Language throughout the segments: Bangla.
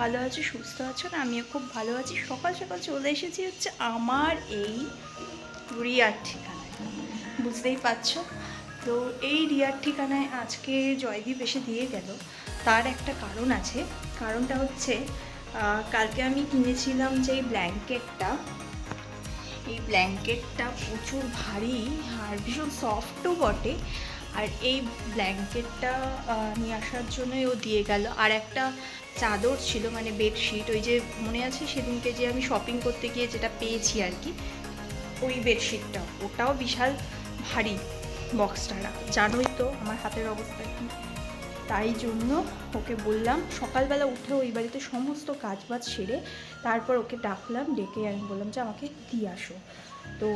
ভালো আছো, সুস্থ আছো না? আমিও খুব ভালো আছি। সকাল সকাল চলে এসেছি হচ্ছে আমার এই রিয়ার ঠিকানায়। বুঝতেই পারছ? তো এই রিয়ার ঠিকানায় আজকে জয়দীপ এসে দিয়ে গেল। তার একটা কারণ আছে। কারণটা হচ্ছে কালকে আমি কিনেছিলাম যে এই ব্ল্যাঙ্কেটটা এই ব্ল্যাঙ্কেটটা প্রচুর ভারী আর ভীষণ সফটও বটে। আর এই ব্ল্যাঙ্কেটটা নিয়ে আসার জন্যই ও দিয়ে গেল। আর একটা চাদর ছিল মানে বেডশিট ওই যে মনে আছে সেদিনকে যে আমি শপিং করতে গিয়ে যেটা পেয়েছি আর কি, ওই বেডশিটটা ওটাও বিশাল ভারী বক্সটা জানোই তো আমার হাতের অবস্থা কি। তাই জন্য ওকে বললাম, সকালবেলা উঠে ওই বাড়িতে সমস্ত কাজ বাজ সেরে তারপর ওকে ডাকলাম, ডেকে আমি বললাম যে আমাকে দিয়ে আসো। তো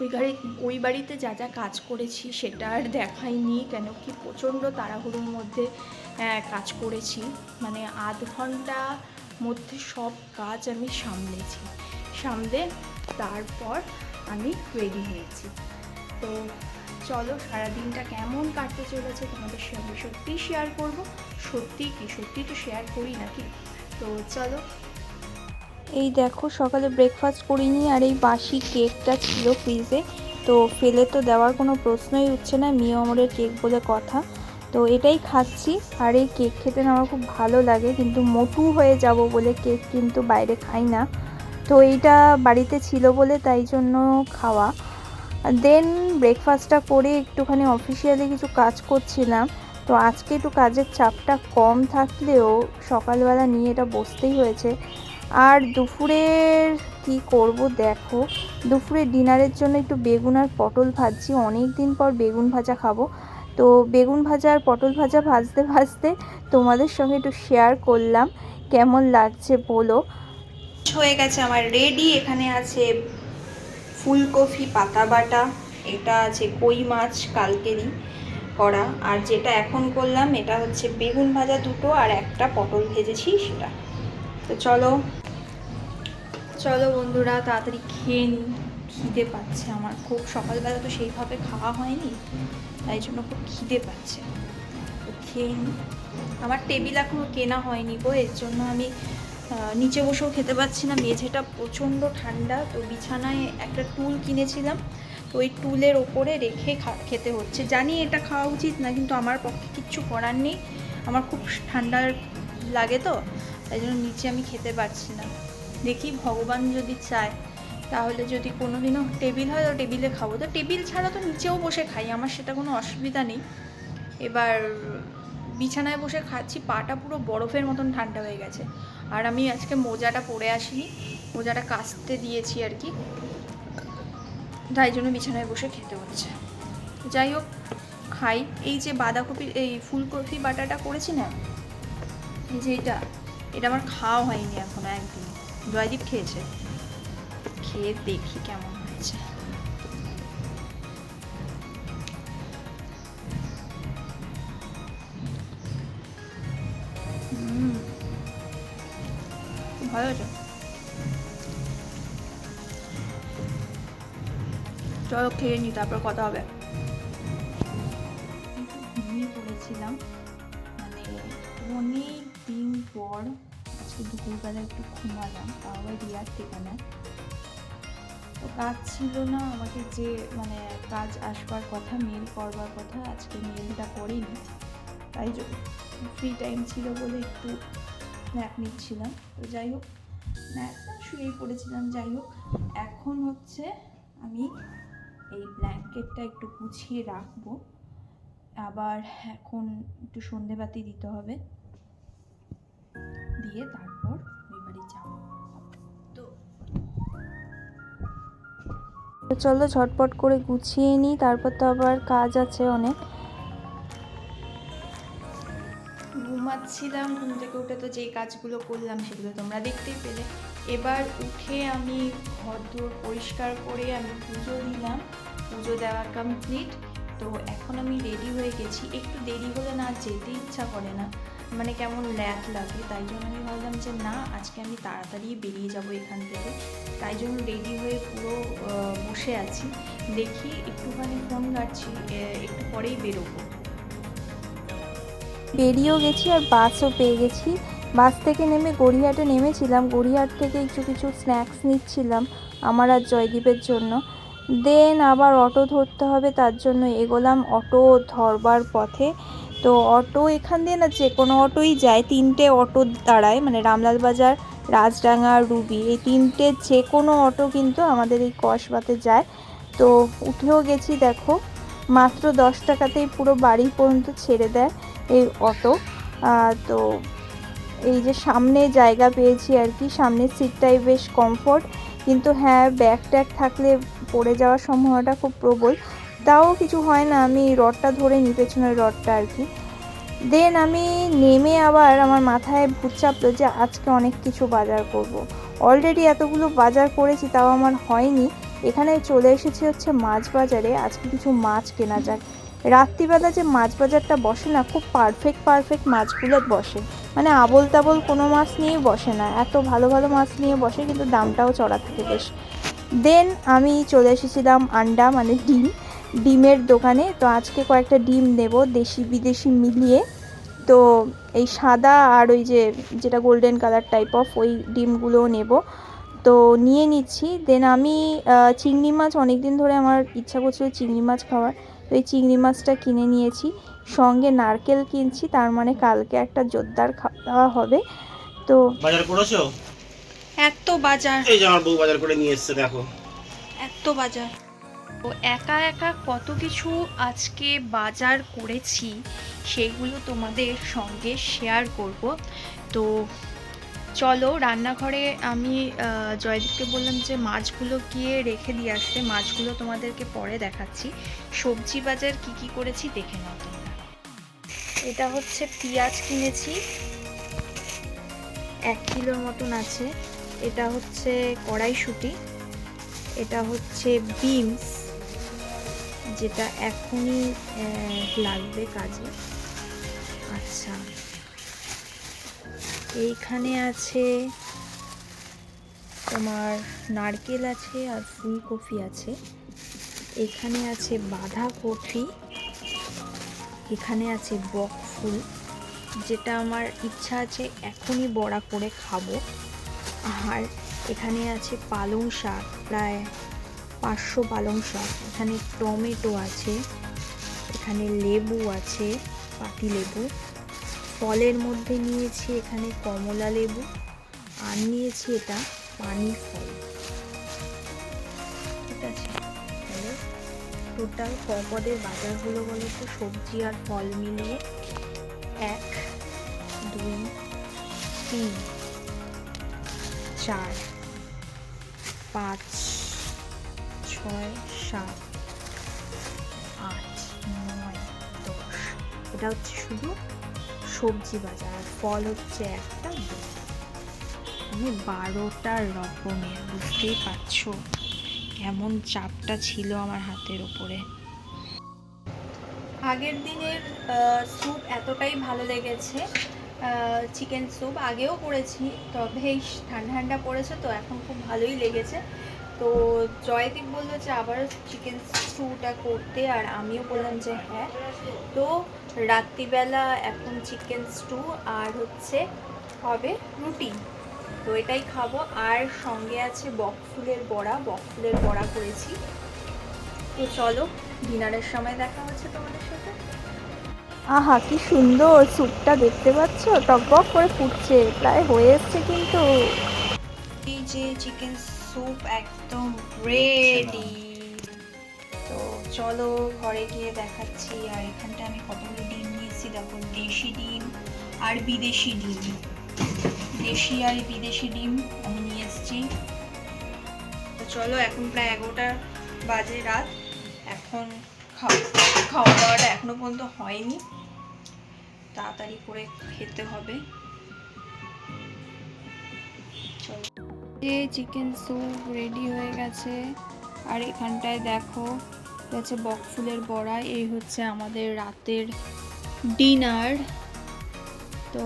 ওই গাড়ি ওই বাড়িতে যা যা কাজ করেছি সেটা আর দেখাইনি কেন কি প্রচণ্ড তাড়াহুড়োর মধ্যে আহ, কাজ করেছি। মানে আধ ঘণ্টা মধ্যে সব কাজ আমি সামলেছি। সামলে তারপর আমি রেডি হয়েছি। তো চলো সারাদিনটা কেমন কাটতে চলেছে তোমাদের সঙ্গে সত্যি শেয়ার করব। সত্যি কি সত্যি তো শেয়ার করি নাকি? তো চলো এই দেখো, সকালে ব্রেকফাস্ট করিনি আর এই বাসি কেকটা ছিল ফ্রিজে তো ফেলে তো দেওয়ার কোনো প্রশ্নই উঠছে না, মিও আমরের কেক বলে কথা। তো এটাই খাচ্ছি, আর এই কেক খেতে আমার খুব ভালো লাগে, কিন্তু মোটু হয়ে যাব বলে কেক কিন্তু বাইরে খাই না। তো এইটা বাড়িতে ছিল বলে তাই জন্য খাওয়া। দেন ব্রেকফাস্টটা করে একটুখানি অফিসিয়ালি কিছু কাজ করছিলাম। তো আজকে একটু কাজের চাপটা কম থাকলেও সকালবেলা নিয়ে এটা বসতেই হয়েছে। আর দুপুরের কি করব দেখো। দুপুরে ডিনারের জন্য একটু বেগুন আর পটল ভাজছি। অনেক দিন পর বেগুন ভাজা খাব। তো বেগুন ভাজা আর পটল ভাজা ভাজতে ভাজতে তোমাদের সঙ্গে একটু শেয়ার করলাম। কেমন লাগছে বলো? হয়ে গেছে আমার রেডি এখানে আছে ফুলকপি, পাতা বাটা, এটা আছে কই মাছ কালকেরই করা। আর যেটা এখন করলাম, এটা হচ্ছে বেগুন ভাজা দুটো আর একটা পটল ভেজেছি সেটা। তো চলো চলো বন্ধুরা, তাড়াতাড়ি খেয়ে নিই। খিদে পাচ্ছে আমার। খুব সকালবেলা তো সেইভাবে খাওয়া হয়নি, তাই জন্য খুব খিদে পাচ্ছে। তো খেয়ে নিই। আমার টেবিল এখনও কেনা হয়নি গো, এর জন্য আমি নিচে বসেও খেতে পাচ্ছি না। মেঝেটা প্রচণ্ড ঠান্ডা, তো বিছানায় একটা টুল কিনেছিলাম। তো ওই টুলের ওপরে রেখে খেতে হচ্ছে। জানি এটা খাওয়া উচিত না, কিন্তু আমার পক্ষে কিচ্ছু করার নেই। আমার খুব ঠান্ডার লাগে তো, তাই জন্য নিচে আমি খেতে পারছি না। দেখি ভগবান যদি চায়, তাহলে যদি কোনো দিনও টেবিল হয় তো টেবিলে খাব। তো টেবিল ছাড়া তো নিচেও বসে খাই, আমার সেটা কোনো অসুবিধা নেই। এবার বিছানায় বসে খাচ্ছি, পাটা পুরো বরফের মতন ঠান্ডা হয়ে গেছে। আর আমি আজকে মোজাটা পরে আসিনি, মোজাটা কাচতে দিয়েছি আর কি। তাই জন্য বিছানায় বসে খেতে হচ্ছে। যাই হোক, খাই। এই যে বাঁধাকপি এই ফুলকপি বাটাটা করেছি না, এই যে এটা এটা আমার খাওয়া হয়নি এখনও একদিন। জয়দীপ খেয়েছে। খেয়ে দেখি কেমন হয়েছে। ভালো হয়েছে? চলো খেয়ে নি, তারপর কথা হবে। ঘুমিয়ে পড়েছিলাম। মানে অনেক দিন পর দুপুরবেলা একটু ঘুমালাম, তাও আবার রিয়ার ঠিকানা তো কাজ ছিল না, আমাকে যে মানে কাজ আসবার কথা মেল করবার কথা, আজকে মেলটা করিনি। তাই জন্য ফ্রি টাইম ছিল বলে একটু ন্যাপ নিচ্ছিলাম। তো যাই হোক ন্যাপটা শুয়েই পড়েছিলাম, যাই হোক। এখন হচ্ছে আমি এই ব্ল্যাঙ্কেটটা একটু গুছিয়ে রাখব। আবার এখন একটু সন্ধেবাতি দিতে হবে। দিয়ে তারপর ওই বাড়ি যাব। তো তো চলো ঝটপট করে গুছিয়ে নিই তারপর তো আবার কাজ আছে অনেক। ঘুমাচ্ছিলাম ঘুম থেকে উঠে তো যেই কাজগুলো করলাম সেগুলো তোমরা দেখতেই পেলে। এবার উঠে আমি ঘর দুয়ার পরিষ্কার করে আমি পুজো দিলাম পুজো দেওয়া কমপ্লিট তো এখন আমি রেডি হয়ে গেছি। একটু দেরি হলে না যেতে ইচ্ছা করে না। মানে কেমন ল্যাক লাগে তাই জন্য আমি ভাবলাম যে না, আজকে আমি তাড়াতাড়ি বেরিয়ে যাব এখান থেকে। তাই জন্য রেডি হয়ে পুরো বসে আছি। দেখি একটুখানি ফোন ঘাটছি একটু পরেই বেরোবো। বেরিয়েও গেছি আর বাসও পেয়ে গেছি। বাস থেকে নেমে গড়িয়াহাটে নেমেছিলাম। গড়িয়াহাট থেকে কিছু কিছু স্ন্যাক্স নিচ্ছিলাম আমার আর জয়দীপের জন্য। দেন আবার অটো ধরতে হবে, তার জন্য এগোলাম অটো ধরবার পথে। তো অটো এখান দিয়ে না যে কোনো অটোই যায়। তিনটে অটো দাঁড়ায় মানে রামলাল বাজার, রাজডাঙ্গা রুবি। এই তিনটে যে কোনো অটো কিন্তু আমাদের এই কসবাতে যায়। তো উঠেও গেছি দেখো, মাত্র দশ টাকাতেই পুরো বাড়ি পর্যন্ত ছেড়ে দেয় এই অটো। তো এই যে সামনে জায়গা পেয়েছি আর কি, সামনের সিটটাই বেশ কমফোর্ট কিন্তু হ্যাঁ ব্যাগ ট্যাগ থাকলে পড়ে যাওয়ার সম্ভাবনাটা খুব প্রবল। তাও কিছু হয় না, আমি রডটা ধরে নিই, পেছনের রডটা আর কি। দেন আমি নেমে আবার আমার মাথায় ভূত চাপলো যে আজকে অনেক কিছু বাজার করব। অলরেডি এতগুলো বাজার করেছি, তাও আমার হয়নি। এখানে চলে এসেছি হচ্ছে মাছ বাজারে, আজকে কিছু মাছ কেনা যাক। রাত্রিবেলা যে মাছ বাজারটা বসে না, খুব পারফেক্ট পারফেক্ট মাছগুলো বসে। মানে আবল তাবল কোনো মাছ নিয়েই বসে না, এত ভালো ভালো মাছ নিয়ে বসে, কিন্তু দামটাও চড়া থাকে বেশ। দেন আমি চলে এসেছিলাম আন্ডা মানে ডিম। ডিমের দোকানে। তো আজকে কয়েকটা ডিম নেব দেশি বিদেশি মিলিয়ে। তো এই সাদা আর ওই যে যেটা গোল্ডেন কালার টাইপ অফ ওই ডিমগুলোও নেব। তো নিয়ে নিচ্ছি। দেন আমি চিংড়ি মাছ অনেক দিন ধরে আমার ইচ্ছা করছিল চিংড়ি মাছ খাওয়ার। তো এই চিংড়ি মাছটা কিনে নিয়েছি। সঙ্গে নারকেল কিনছি তার মানে কালকে একটা জোরদার খাওয়া দাওয়া হবে। তো বাজার করেছ? এত বাজার। এই যে আমার বউ বাজার করে নিয়ে এসেছে দেখো। এত বাজার। তো একা একা কত কিছু আজকে বাজার করেছি সেইগুলো তোমাদের সঙ্গে শেয়ার করব। তো চলো রান্নাঘরে আমি জয়দীপকে বললাম যে মাছগুলো গিয়ে রেখে দিয়ে আসতে, মাছগুলো তোমাদেরকে পরে দেখাচ্ছি। সবজি বাজার কি কি করেছি দেখে নাও তোমরা। এটা হচ্ছে পেঁয়াজ কিনেছি। এক কিলোর মতন আছে। এটা হচ্ছে কড়াইশুঁটি। এটা হচ্ছে বিনস। যেটা এখনই লাগবে কাজে। আচ্ছা। এইখানে আছে তোমার নারকেল আছে আর ফুলকপি আছে। এখানে আছে বাঁধাকপি। এখানে আছে বক ফুল। যেটা আমার ইচ্ছা আছে এখনই বড়া করে খাব। আর এখানে আছে পালং শাক। প্রায় পাঁচশো পালং শাক। এখানে টমেটো আছে, এখানে লেবু আছে, পাতি লেবু। ফলের মধ্যে নিয়েছি এখানে কমলা লেবু আর নিয়েছি এটা পানি ফল। ঠিক আছে? তাহলে টোটাল কপদের বাজার হলো বলো তো? সবজি আর ফল মিলিয়ে এক, দুই, তিন, চার, পাঁচ ছয়, সাত, আট, নয়, দশ। এটা হচ্ছে শুধু সবজি বাজার। আর ফল হচ্ছে একটা মানে বারোটা রকমের, বুঝতেই পারছ? কেমন চাপটা ছিল আমার হাতের ওপরে। আগের দিনের স্যুপ এতটাই ভালো লেগেছে চিকেন স্যুপ আগেও করেছি, তবে ঠান্ডা ঠান্ডা পড়েছে তো এখন খুব ভালোই লেগেছে। তো জয়দীপ বলল যে আবার চিকেন স্যুপটা করতে আর আমিও বললাম যে হ্যাঁ। তো রাত্রিবেলা এখন চিকেন স্টু আর হচ্ছে হবে রুটি। তো এটাই খাব। আর সঙ্গে আছে বকফুলের বড়া। বকফুলের বড়া করেছি। তো চলো ডিনারের সময় দেখা হচ্ছে তোমাদের সাথে। আহা কি সুন্দর স্যুপটা দেখতে পাচ্ছ? টকবক করে ফুটছে প্রায় হয়ে এসছে কিন্তু। এই যে চিকেন স্যুপ একদম রেডি তো চলো ঘরে গিয়ে দেখাচ্ছি আর এখানটা আমি কতগুলো ডিম নিয়েছি দেখো দেশি ডিম আর বিদেশি ডিম। দেশি আর বিদেশি ডিম আমি নিয়ে এসেছি। তো চলো এখন প্রায় এগারোটা বাজে রাত এখন খাওয়া খাওয়া দাওয়াটা এখনও পর্যন্ত হয়নি। তাড়াতাড়ি করে খেতে হবে। চলো। যে চিকেন স্যুপ রেডি হয়ে গেছে। আর এখানটায় দেখো হচ্ছে বকফুলের বড়া, এই হচ্ছে আমাদের রাতের ডিনার তো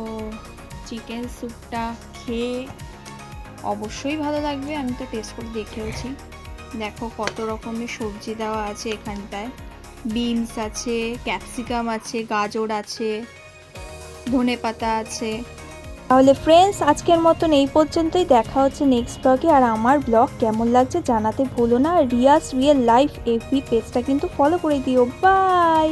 চিকেন স্যুপটা খেয়ে অবশ্যই ভালো লাগবে, আমি তো টেস্ট করে দেখেওছি। দেখো কত রকমের সবজি দেওয়া আছে এখানটায়। বিনস আছে ক্যাপসিকাম আছে, গাজর আছে ধনে পাতা আছে। তাহলে ফ্রেন্ডস আজকের মতন এই পর্যন্তই। দেখা হচ্ছে নেক্সট ব্লগে আর আমার ব্লগ কেমন লাগছে জানাতে ভুলো না। রিয়াস রিয়েল লাইফ এফবি পেজটা কিন্তু ফলো করে দিও। বাই